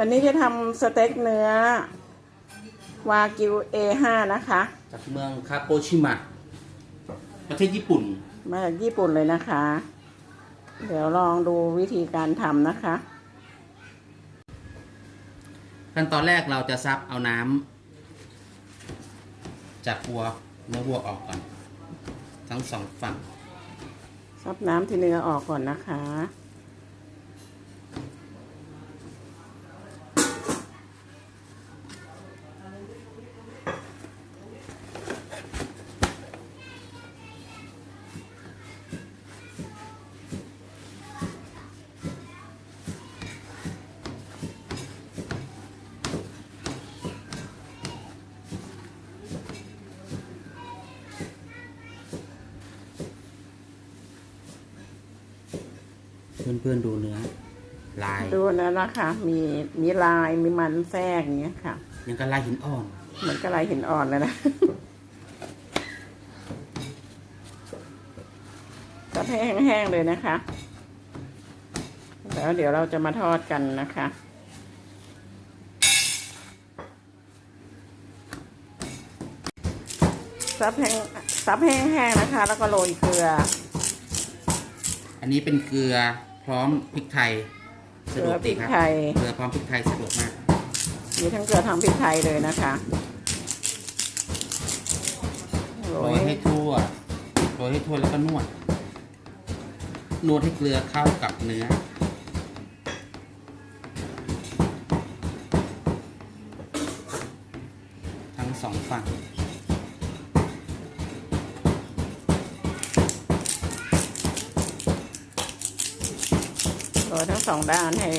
วันนี้จะทำสเต็กเนื้อ วากิว A5 นะคะ จากเมืองคาโกชิมะประเทศญี่ปุ่น มาจากญี่ปุ่นเลยนะคะ เดี๋ยวลองดูวิธีการทำนะคะ ขั้นตอนแรกเราจะซับเอาน้ำจากวัวเนื้อวัวออกก่อน ทั้งสองฝั่ง ซับน้ำที่เนื้อออกก่อนนะคะ เพื่อนๆดูเนื้อลายดูแล้วนะคะ มีมีลายมีมันแทรกอย่างเงี้ยค่ะ ยังกับลายหินอ่อน เหมือนกระไรหินอ่อนเลยนะซับให้แห้งๆเลยนะคะ แล้วเดี๋ยวเราจะมาทอดกันนะคะซับแห้งซับแห้งๆนะคะ แล้วก็โรยเกลือ อันนี้เป็นเกลือ พร้อมพริกไทยเกสะลืดวอกพดีริกครับไทย เกลือพร้อมพริกไทยสะดวกมาก มีทั้งเกลือทั้งพริกไทยเลยนะคะโรโรยยให้ทั่วโรยให้ทั่วแล้วก็นวด นวดให้เกลือเข้ากับเนื้อ ทั้งสองฝั่ง ยทั้งสองด้านให้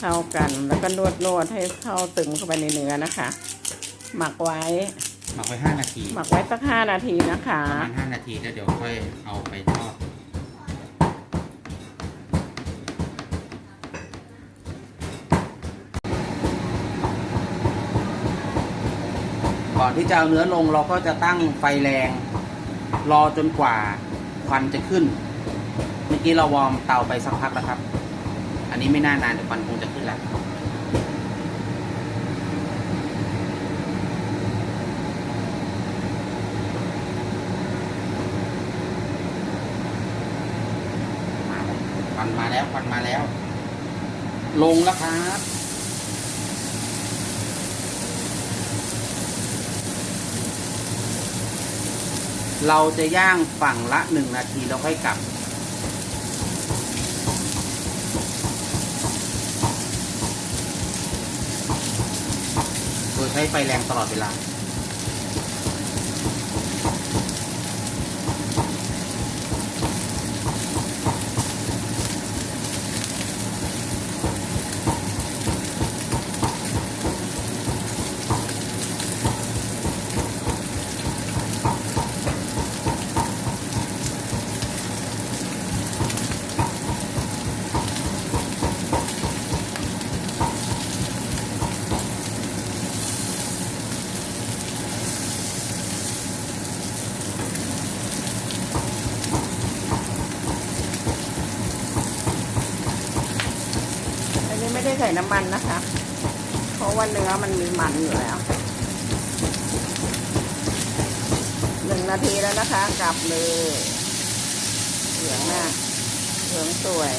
เข้ากัน แล้วก็นวดนวดให้เข้าตึงเข้าไปในเนื้อนะคะ หมักไว้ หมักไว้5นาทีหมักไว้สักห้านาทีนะคะ ประมาณ5นาทีแล้วเดี๋ยวค่อยเอาไปทอดก่อนที่จะเอาเนื้อลงเราก็จะตั้งไฟแรง รอจนกว่าควันจะขึ้นเมื่ อกี้เราวอร์มเตาไปสักพักแล้วครับ อันนี้ไม่น่านานเดี๋ยวควันคงจะขึ้นแล้วมาควันมาแล้วควันมาแล้ว ลงแล้วครับ เราจะย่างฝั่งละหนึ่งนาทีแล้วค่อยกลับ โดย ใช้ไฟแรงตลอดเวลา ไม่ได้ใส่น้ำมันนะคะ เพราะว่าเนื้อมันมีมันอยู่แล้วหนึ่งนาทีแล้วนะคะ กลับเลยเหลืองมากเหลืองสวย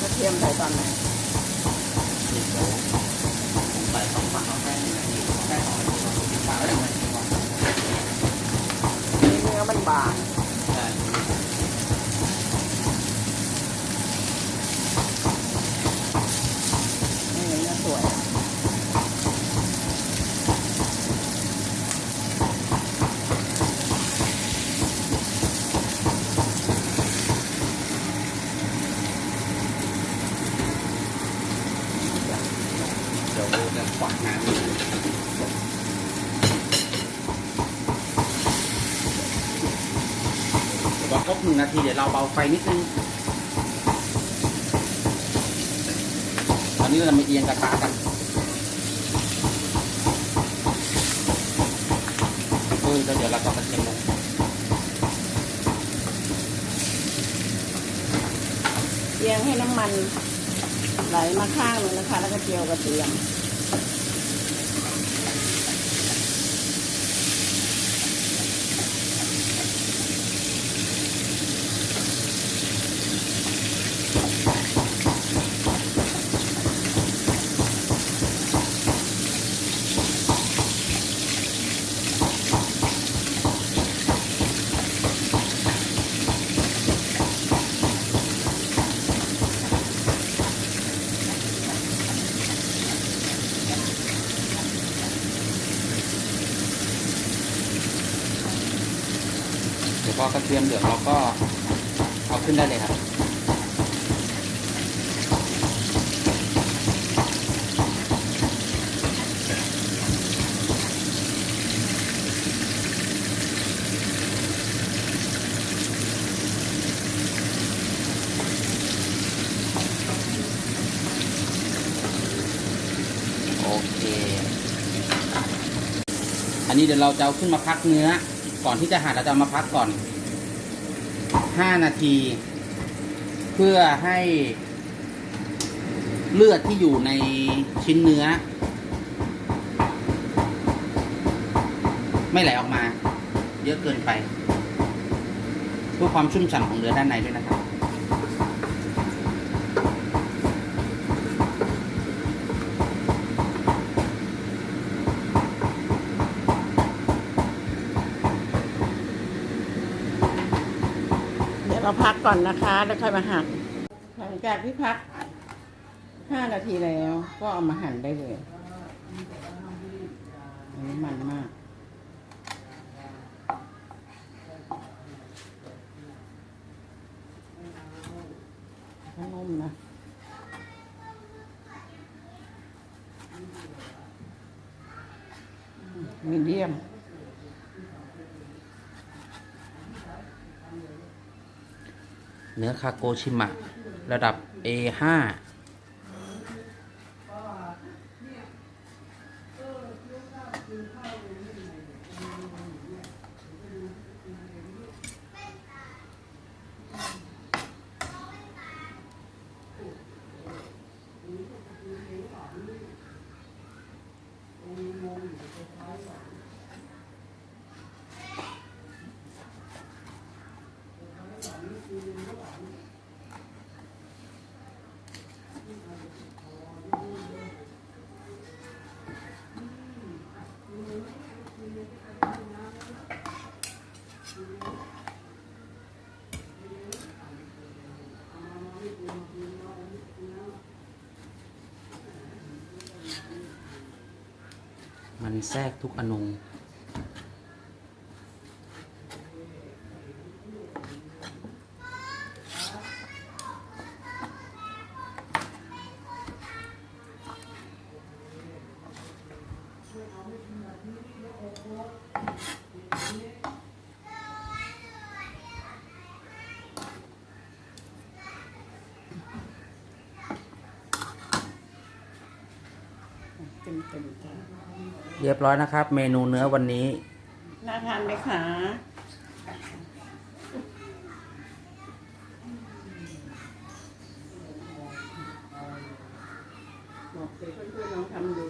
กระเทียมใส่ตอนไหน ใส่สองฝั่งเอาแค่หนึ่งนาทีแค่สองนาทีเราปิดฝาแล้วหนึ่งนาทีก่อน นี่เนื้อมันบาง ใช่ นี่เนื้อสวยอะ เดี๋ยวเราจะขวางน้ำเดี๋ย วพอครบหนึ่งนาทีเดี๋ยวเราเบาไฟนิดนึงตอนนี้เราจะมาเอียงกระทะกันแล้วเดี๋ยวเราก็กระเทียมลงเจียงให้น้ำมันไหลมาข้างหนึงนะคะ แล้วก็เจียวกระเทียม เดี๋ยวพอกระเทียมเหลืองเราก็เอาขึ้นได้เลยครับโอเคอันนี้เดี๋ยวเราจะเอาขึ้นมาพักเนื้อ ก่อนที่จะหั่นเราจะมาพักก่อน 5 นาที เพื่อให้เลือดที่อยู่ในชิ้นเนื้อ ไม่ไหลออกมา เยอะเกินไปเพื่อความชุ่มฉ่ำของเนื้อด้านในด้วยนะครับ เราพักก่อนนะคะ แล้วค่อยมาหั่นหลังจากที่พักห้านาทีแล้ว ก็เอามาหั่นได้เลยอันนี้มันมากถ้านุ่มนะมีเดียม เนื้อคาโกชิมะ ระดับ A5 มันแทรกทุกอนูเต็มเต็มจ้า เรียบร้อยนะครับ เมนูเนื้อวันนี้ น่าทานไหมคะบอกเพื่อนๆลองทำดู